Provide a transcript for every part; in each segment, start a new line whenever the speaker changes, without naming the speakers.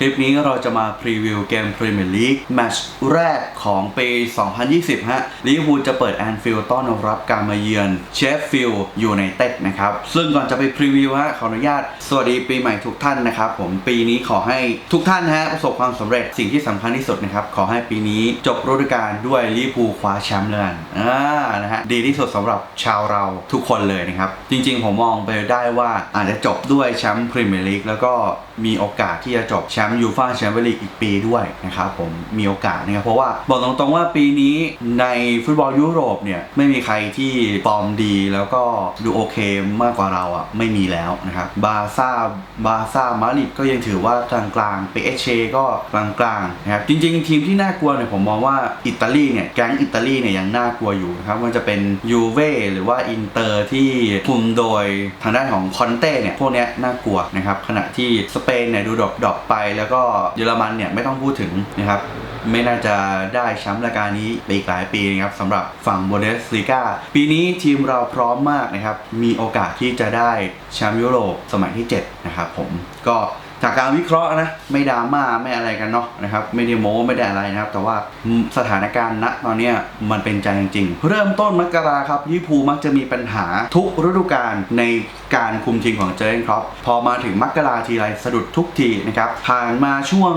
คลิปนี้เราจะมาพรีวิวเกมพรีเมียร์ลีกแมตช์แรกของปี 2020 ฮะลิเวอร์พูลจะเปิดแอนฟิลด์ต้อนรับการมาเยือนเชฟฟิลด์ยูไนเต็ดนะครับ ซึ่งก่อนจะไปพรีวิวฮะขออนุญาต สวัสดีปีใหม่ทุกท่านนะครับผมปีนี้ขอให้ทุกท่านฮะประสบความสำเร็จสิ่งที่สำคัญที่สุดนะครับ ขอให้ปีนี้จบฤดูกาลด้วยลิเวอร์พูลคว้าแชมป์เลยกันอ่านะฮะดีที่สุดสำหรับชาวเราทุกคนเลยนะครับจริงๆผมมองไปได้ว่าอาจจะจบด้วยแชมป์พรีเมียร์ลีกแล้วก็มีโอกาสที่จะจบแชมป์ยูฟ่าแชมเปี้ยนลีกอีกปีด้วยนะครับผมมีโอกาสนะครับเพราะว่าบอกตรงๆว่าปีนี้ในฟุตบอลยุโรปเนี่ยไม่มีใครที่ฟอร์มดีแล้วก็ดูโอเคมากกว่าเราอะไม่มีแล้วนะครับบาซ่าบาซ่ามาริดก็ยังถือว่ากลางๆเปเชก็กลางๆนะครับจริง ๆ ทีมที่น่ากลัวเนี่ยผมมองว่าอิตาลีเนี่ยแก๊งอิตาลีเนี่ยยังน่ากลัวอยู่นะครับมันจะเป็นยูเว่หรือว่าอินเตอร์ที่คุมโดยทางด้านของคอนเต้เนี่ยพวกนี้น่ากลัวนะครับขณะที่สเปนเนี่ยดูดรอปดรอปไปแล้วก็เยอรมันเนี่ยไม่ต้องพูดถึงนะครับไม่น่าจะได้แชมป์รายการนี้ไปอีกหลายปีนะครับสำหรับฝั่งโบเดสลีกาปีนี้ทีมเราพร้อมมากนะครับ มีโอกาสที่จะได้แชมป์ยุโรปสมัยที่ 7 นะครับผมก็ จากการวิเคราะห์นะไม่ดราม่าไม่อะไรกันเนาะนะครับไม่ได้โม้ไม่ได้อะไรนะครับ แต่ว่าสถานการณ์ณตอนนี้มันเป็นใจจริงๆ เริ่มต้นมกราครับลิพูมักจะมีปัญหาทุกฤดูกาลในการคุมทีมของเจอร์เกนครอปพอมาถึงมกราทีไรสะดุดทุกทีนะครับผ่านมาช่วง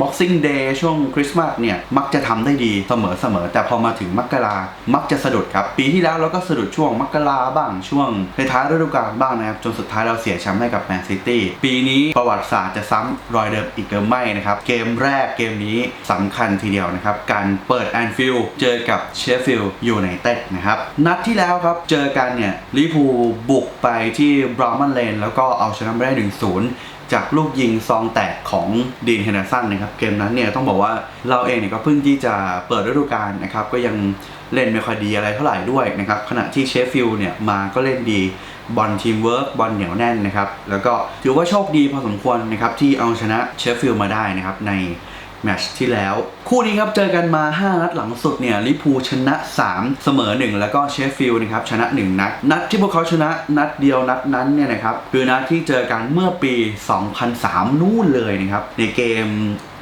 Boxing Day ช่วงคริสต์มาสเนี่ยมักจะทำได้ดีเสมอๆแต่พอมาถึงมกรามักจะสะดุดครับปีที่แล้วเราก็สะดุดช่วงมกราบ้างช่วงท้ายฤดูกาลบ้างนะครับจนสุดท้ายเราเสียแชมป์ให้กับแมนซิตี้ปีนี้ประวัติศาสตร์จะซ้ำรอยเดิมอีกหรือไม่นะครับเกมแรกเกมนี้สำคัญทีเดียวนะครับการเปิดแอนฟิลด์เจอกับเชฟฟิลด์ยูไนเต็ดนะครับนัดที่แล้วครับเจอกันเนี่ยลิเวอร์พูบุกไปที่บรามันเลนแล้วก็เอาชนะไปได้1-0จากลูกยิงซองแตกของดีนเฮนเดอร์สันนะครับเกมนั้นเนี่ยต้องบอกว่าเราเองเนี่ยก็เพิ่งที่จะเปิดฤดูกาลนะครับก็ยังเล่นไม่ค่อยดีอะไรเท่าไหร่ด้วยนะครับขณะที่เชฟฟิลด์เนี่ยมาก็เล่นดี บอลทีมเวิร์กบอลเหนียวแน่นนะครับ แล้วก็ถือว่าโชคดีพอสมควรนะครับที่เอาชนะเชฟฟิลด์มาได้นะครับใน แมตช์ที่แล้ว คู่นี้ครับเจอกันมา 5 นัดหลังสุดเนี่ยลิพูชนะ 3 เสมอ 1 แล้วก็เชฟฟิลด์นะครับชนะ 1 นัด นัดที่พวกเขาชนะนัดเดียวนัดนั้นเนี่ยนะครับคือนัดที่เจอกันเมื่อปี 2003 นู่นเลยนะครับในเกม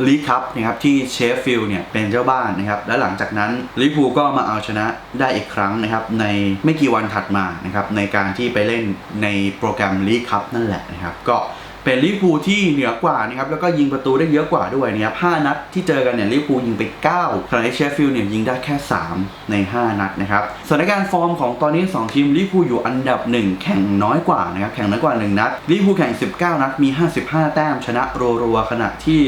ลีคัพนะครับที่เชฟฟิลด์เนี่ยเป็นเจ้าบ้านนะครับและหลังจากนั้นลิพูก็มาเอาชนะได้อีกครั้งนะครับในไม่กี่วันถัดมานะครับในการที่ไปเล่นในโปรแกรมลีคัพนั่นแหละนะครับก็ เป็นลิเวอร์พูลที่เหนือกว่านะครับแล้วก็ยิงประตูได้เยอะกว่าด้วยนะครับ5นัดที่เจอกันเนี่ยลิเวอร์พูลยิงไป9ขณะที่เชฟฟิลด์เนี่ยยิงได้แค่ 3 ใน 5 นัดนะครับสถานการณ์ฟอร์มของตอนนี้ 2 ทีมลิเวอร์พูลอยู่อันดับ 1 แข่งน้อยกว่านะครับแข่งน้อยกว่า 1 นัดลิเวอร์พูลแข่ง 19 นัดมี 55 แต้มชนะรัวๆขณะที่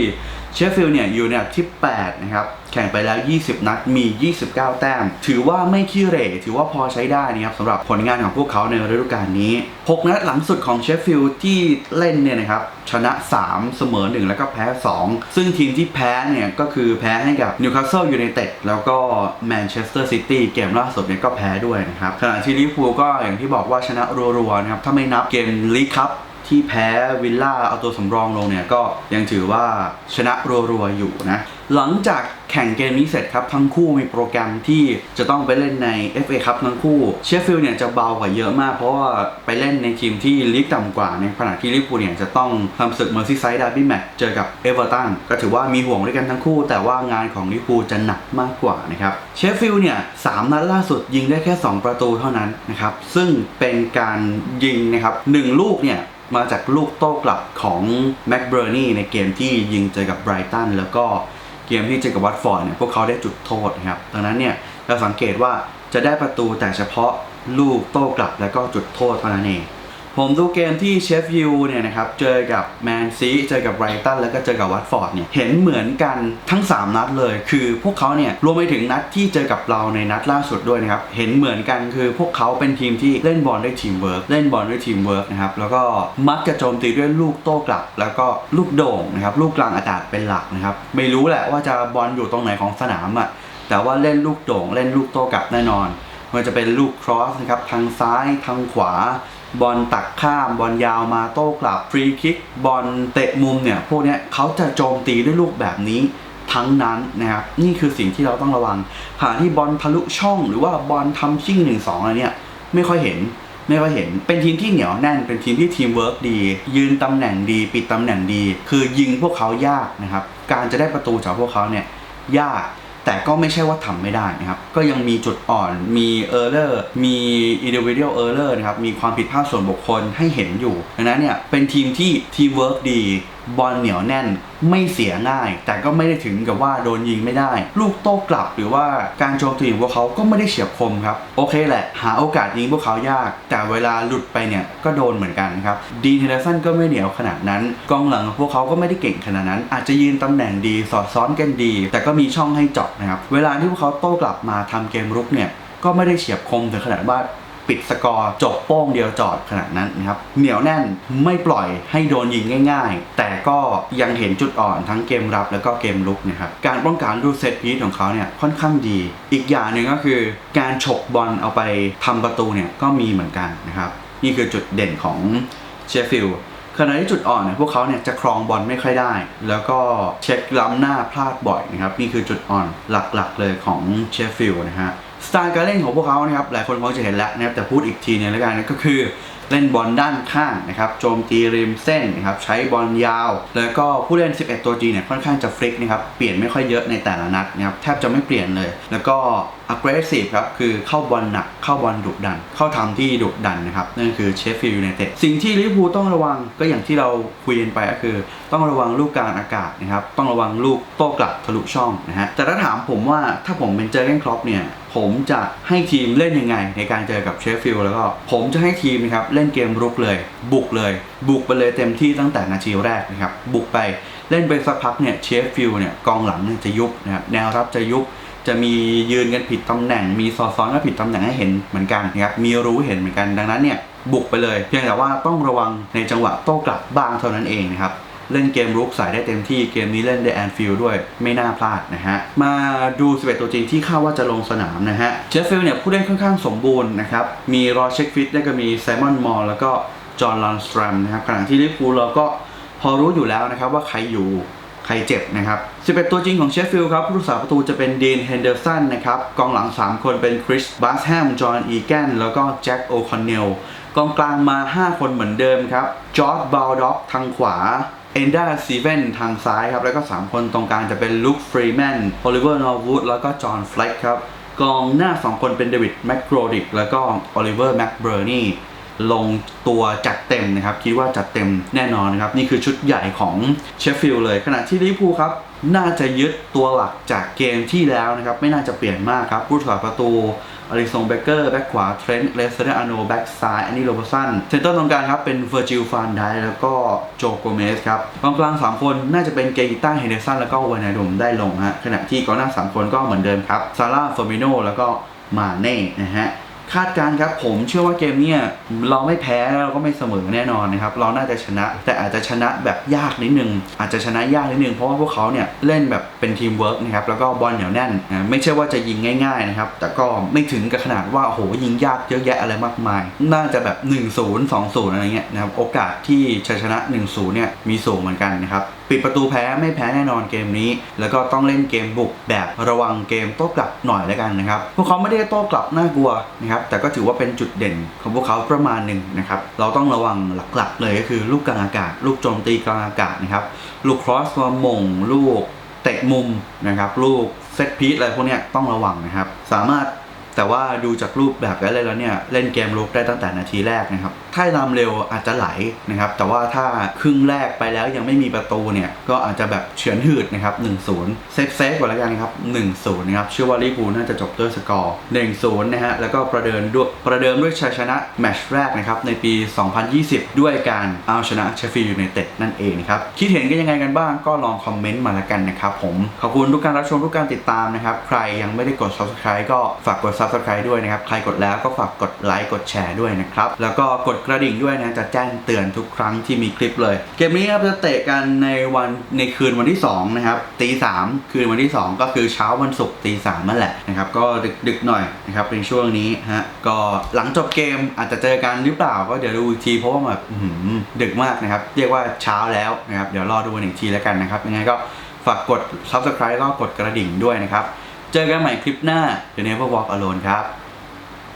เชฟฟิลด์เนี่ยอยู่ในอันดับที่ 8 นะครับ แข่งไปแล้ว 20 นัดมี 29 แต้ม ถือว่าไม่ขี้เหร่ ถือว่าพอใช้ได้นะครับสำหรับผลงานของพวกเขาในฤดูกาลนี้ 6 นัดหลังสุดของเชฟฟิลด์ที่เล่นเนี่ยนะครับชนะ 3 เสมอ 1 แล้วก็แพ้ 2 ซึ่งทีมที่แพ้เนี่ยก็คือแพ้ให้กับนิวคาสเซิลยูไนเต็ดแล้วก็แมนเชสเตอร์ซิตี้เกมล่าสุดเนี่ยก็แพ้ด้วยนะครับขณะที่ลิเวอร์พูลก็อย่างที่บอกว่าชนะรัวๆนะครับถ้าไม่นับเกมลีกคัพ ที่แพ้วิลล่าเอาตัวสำรองลงเนี่ย ก็ยังถือว่าชนะรัวๆอยู่นะ หลังจากแข่งเกมนี้เสร็จครับ ทั้งคู่มีโปรแกรมที่จะต้องไปเล่นใน FA ครับทั้งคู่ เชฟฟิลด์เนี่ยจะเบากว่าเยอะมาก เพราะว่าไปเล่นในทีมที่ลีกต่ำกว่า ในขณะที่ลิเวอร์พูลเนี่ยจะต้องทำศึกเมอร์ซีไซด์ดาร์บี้แมตช์เจอกับเอเวอร์ตันก็ถือว่ามีห่วงด้วยกันทั้งคู่ แต่ว่างานของลิเวอร์พูลจะหนักมากกว่านะครับเชฟฟิลด์เนี่ยสามนัดล่าสุดยิงได้แค่ 2 ประตูเท่านั้นนะครับซึ่งเป็นการยิงนะครับหนึ่งลูกเนี่ย มาจากลูกโต้กลับของแม็กเบอร์นีในเกมที่ยิงเจอกับไบรตันแล้วก็เกมที่เจอกับวัตฟอร์ดเนี่ยพวกเขาได้จุดโทษนะครับดังนั้นเนี่ยเราสังเกตว่าจะได้ประตูแต่เฉพาะลูกโต้กลับแล้วก็จุดโทษเท่านั้นเอง ผมดูเกมที่เชฟยูเนี่ยนะครับเจอกับแมนซีเจอกับไบรตันแล้วก็เจอกับวัตฟอร์ดเนี่ยเห็นเหมือนกันทั้ง 3 นัดเลย คือพวกเขาเนี่ยรวมไปถึงนัดที่เจอกับเราในนัดล่าสุดด้วยนะครับเห็นเหมือนกันคือพวกเขาเป็นทีมที่เล่นบอลด้วยทีมเวิร์กเล่นบอลด้วยทีมเวิร์กนะครับแล้วก็มักจะโจมตีด้วยลูกโต้กลับ แล้วก็ลูกโด่งนะครับลูกกลางอากาศเป็นหลักนะครับไม่รู้แหละว่าจะบอลอยู่ตรงไหนของสนามอะแต่ว่าเล่นลูกโด่งเล่นลูกโต้กลับแน่นอนมันจะเป็นลูกครอสนะครับทางซ้ายทางขวา บอลตักข้ามบอลยาวมาโต้กลับฟรีคิกบอลเตะมุมเนี่ยพวกเนี้ยเขาจะโจมตีด้วยลูกแบบนี้ทั้งนั้นนะครับนี่คือสิ่งที่เราต้องระวังหาที่บอลทะลุช่องหรือว่าบอลทำชิ่งหนึ่งสองอะไรเนี่ยไม่ค่อยเห็นไม่ค่อยเห็น เป็นทีมที่เหนียวแน่น เป็นทีมที่ทีมเวิร์กดี ยืนตำแหน่งดี ปิดตำแหน่งดี คือยิงพวกเขายากนะครับ การจะได้ประตูจากพวกเขาเนี่ยยาก แต่ก็ไม่ใช่ว่าทำไม่ได้นะครับ ก็ยังมีจุดอ่อนมีเออร์เลอร์มี individual error นะครับ มีความผิดพลาดส่วนบุคคลให้เห็นอยู่ดังนั้นเนี่ยเป็นทีมที่ทีมเวิร์กดี บอลเหนียวแน่นไม่เสียง่าย แต่ก็ไม่ได้ถึงกับว่าโดนยิงไม่ได้ ลูกโต้กลับหรือว่าการโจมตีของพวกเขาก็ไม่ได้เฉียบคมครับ โอเคแหละ หาโอกาสยิงพวกเขายาก แต่เวลาหลุดไปเนี่ยก็โดนเหมือนกันครับดีนเฮเดอร์สันก็ไม่เหนียวขนาดนั้น กองหลังของพวกเขาก็ไม่ได้เก่งขนาดนั้น อาจจะยืนตำแหน่งดีสอดซ้อนกันดี แต่ก็มีช่องให้เจาะนะครับเวลาที่พวกเขาโต้กลับมาทำเกมรุกเนี่ยก็ไม่ได้เฉียบคมถึงขนาดว่า ปิดสกอร์จบโป้งเดียวจอดขนาดนั้นนะครับเหนียวแน่นไม่ปล่อยให้โดนยิงง่าย ๆ แต่ก็ยังเห็นจุดอ่อนทั้งเกมรับแล้วก็เกมลุกนะครับการป้องกันรูปเซตพีซของเขาเนี่ยค่อนข้างดี อีกอย่างหนึ่งก็คือการฉกบอลเอาไปทำประตูเนี่ยก็มีเหมือนกันนะครับนี่คือจุดเด่นของเชฟฟิลด์ขณะที่จุดอ่อนเนี่ยพวกเขาเนี่ยจะครองบอลไม่ค่อยได้ แล้วก็เช็คล้ำหน้าพลาดบ่อยนะครับ นี่คือจุดอ่อนหลักๆเลยของเชฟฟิลด์นะฮะ สไตล์การเล่นของพวกเขานะครับหลายคนคงจะเห็นแล้วนะครับแต่พูดอีกทีนึงแล้วกันนะก็คือเล่นบอลด้านข้างนะครับโจมตีริมเส้นนะครับใช้บอลยาว แล้วก็ผู้เล่น 11 ตัวจีเนี่ยค่อนข้างจะฟลิกนะครับเปลี่ยนไม่ค่อยเยอะในแต่ละนัดนะครับแทบจะไม่เปลี่ยนเลย แล้วก็ aggressive ครับ คือเข้าบอลหนัก เข้าบอลดุดัน เข้าทำที่ดุดันนะครับ นั่นคือเชฟฟิลด์ยูไนเต็ดสิ่งที่ลิเวอร์พูลต้องระวังก็อย่างที่เราคุยกันไปก็คือ ต้องระวังลูกกางอากาศนะครับ ต้องระวังลูกโต้กลับทะลุช่องนะฮะแต่ถ้าถามผมว่าถ้าผมเป็นเจอร์เกนครอปเนี่ยผมจะให้ทีมเล่นยังไง ในการเจอกับเชฟฟิลด์แล้วก็ผมจะให้ทีมนะครับเล่นเกมรุกเลย บุกเลย บุกไปเลยเต็มที่ตั้งแต่นาทีแรกนะครับบุกไปเล่นไปสักพักเนี่ยเชฟฟิลด์เนี่ยกองหลังเนี่ยจะยุบนะครับแนวรับจะยุบ จะมียืนกันผิดตำแหน่ง มีซอซ้อนกันผิดตำแหน่งให้เห็นเหมือนกันนะครับมีรู้เห็นเหมือนกันดังนั้นเนี่ยบุกไปเลย เพียงแต่ว่าต้องระวังในจังหวะโต้กลับบ้างเท่านั้นเองนะครับเล่นเกมรุกใส่ได้เต็มที่เกมนี้เล่นในแอนฟิลด์ด้วยไม่น่าพลาดนะฮะ มาดู 11 ตัวจริงที่คาดว่าจะลงสนามนะฮะเชฟฟิลด์เนี่ยผู้เล่นค่อนข้างสมบูรณ์นะครับ มีรอเช็คฟิตได้ก็มีไซมอนมอลแล้วก็จอห์นลอนสแตรมนะครับขณะที่ลิเวอร์พูลเราก็พอรู้อยู่แล้วนะครับว่าใครอยู่ ใครเจ็บนะครับ 11 ตัวจริงของเชฟฟิลด์ครับผู้รักษาประตูจะเป็นเดนเฮนเดอร์สันนะครับกองหลัง 3 คนเป็นคริสบาสแฮมจอห์นอีแกนแล้วก็แจ็คโอคอนเนลกองกลางมา 5 คนเหมือนเดิมครับจอร์ดบาลด็อกทางขวาเอนดาซีเวนทางซ้ายครับ แล้วก็ 3 คนตรงกลางจะเป็นลุคฟรีแมนโอลิเวอร์นอร์วูดแล้วก็จอห์นฟล็กครับ กองหน้า 2 คนเป็นเดวิดแมคโกรดิกแล้วก็โอลิเวอร์แมคเบอร์นี ลงตัวจัดเต็มนะครับ คิดว่าจัดเต็มแน่นอนนะครับ นี่คือชุดใหญ่ของเชฟฟิลด์เลย ขณะที่ลิเวอร์พูลครับ น่าจะยึดตัวหลักจากเกมที่แล้วนะครับ ไม่น่าจะเปลี่ยนมากครับ ผู้ถอดประตูอลิซงเบเกอร์แบ็กขวาเทรนต์เลสเตอร์อโนแบ็กซ้ายแอนนี่โรบสันเซนเตอร์ตรงกลางครับ เป็นเวอร์จิลฟานไดแล้วก็โจโกเมสครับกองกลาง 3 คนน่าจะเป็นเกกิต้าเฮเดสันแล้วก็วานาดุมได้ลงฮะขณะที่กองหน้า 3 คนก็เหมือนเดิมครับซาร่าเฟอร์มิโนแล้วก็มาเน่นะฮะ คาดการณ์ครับผมเชื่อว่าเกมเนี่ยเราไม่แพ้แล้วเราก็ไม่เสมอแน่นอนนะครับเราน่าจะชนะ แต่อาจจะชนะแบบยากนิดนึง อาจจะชนะยากนิดนึงเพราะว่าพวกเขาเนี่ยเล่นแบบเป็นทีมเวิร์กนะครับแล้วก็บอลเหนียวแน่นนะไม่ใช่ว่าจะยิงง่ายๆนะครับแต่ก็ไม่ถึงกับขนาดว่าโอ้โหยิงยากเยอะแยะอะไรมากมาย น่าจะแบบ 1-0 2-0อะไรเงี้ยนะครับโอกาสที่จะชนะ 1-0เนี่ยมีสูงเหมือนกันนะครับ ปิดประตูแพ้ไม่แพ้แน่นอนเกมนี้ แล้วก็ต้องเล่นเกมบุกแบบระวังเกมโต้กลับหน่อยแล้วกันนะครับ พวกเขาไม่ได้โต้กลับน่ากลัวนะครับ แต่ก็ถือว่าเป็นจุดเด่นของพวกเขาประมาณหนึ่งนะครับ เราต้องระวังหลักๆ เลยก็คือลูกกลางอากาศ ลูกโจมตีกลางอากาศนะครับ ลูกครอสมาหม่งลูกเตะมุมนะครับ ลูกเซตพีซอะไรพวกนี้ต้องระวังนะครับ สามารถแต่ว่าดูจากรูปแบบการเล่นแล้วเนี่ยเล่นเกมลุกได้ตั้งแต่นาทีแรกนะครับ ถ้านำเร็วอาจจะไหลนะครับ แต่ว่าถ้าครึ่งแรกไปแล้วยังไม่มีประตูเนี่ย ก็อาจจะแบบเฉือนหืดนะครับ1-0เซฟเซฟก่อนแล้วกันนะครับ1-0นะครับเชื่อว่าลิเวอร์พูลน่าจะจบด้วยสกอร์1-0นะฮะแล้วก็ประเดิมด้วยประเดิมด้วยชัยชนะแมตช์แรกนะครับในปี 2020 ด้วยการเอาชนะเชฟฟีลด์ยูไนเต็ดนั่นเองนะครับคิดเห็นกันยังไงกันบ้างก็ลองคอมเมนต์มาแล้วกันนะครับผมขอบคุณทุกการรับชมทุกการติดตามนะครับใครยังไม่ได้กด subscribe ก็ฝากกด subscribe ด้วยนะครับใครกดแล้วก็ฝากกดไลค์กดแชร์ด้วยนะครับแล้วก็กดกระดิ่งด้วยนะจะแจ้งเตือนทุกครั้งที่มีคลิปเลย เกมนี้ครับจะเตะกันในวันในคืนวันที่2นะครับตีสามคืนวันที่ 2 ก็คือเช้าวันศุกร์ตีสามนั่นแหละนะครับก็ดึกดึกหน่อยนะครับในช่วงนี้ฮะก็หลังจบเกมอาจจะเจอกันหรือเปล่าก็เดี๋ยวดูอีกทีเพราะว่าแบบหือดึกมากนะครับเรียกว่าเช้าแล้วนะครับเดี๋ยวรอดูกันอีกทีแล้วกันนะครับยังไงก็ฝากกด subscribe แล้วก็กดกระดิ่งด้วยนะครับ เจอกันใหม่คลิปหน้า The Never Walk Alone ครับ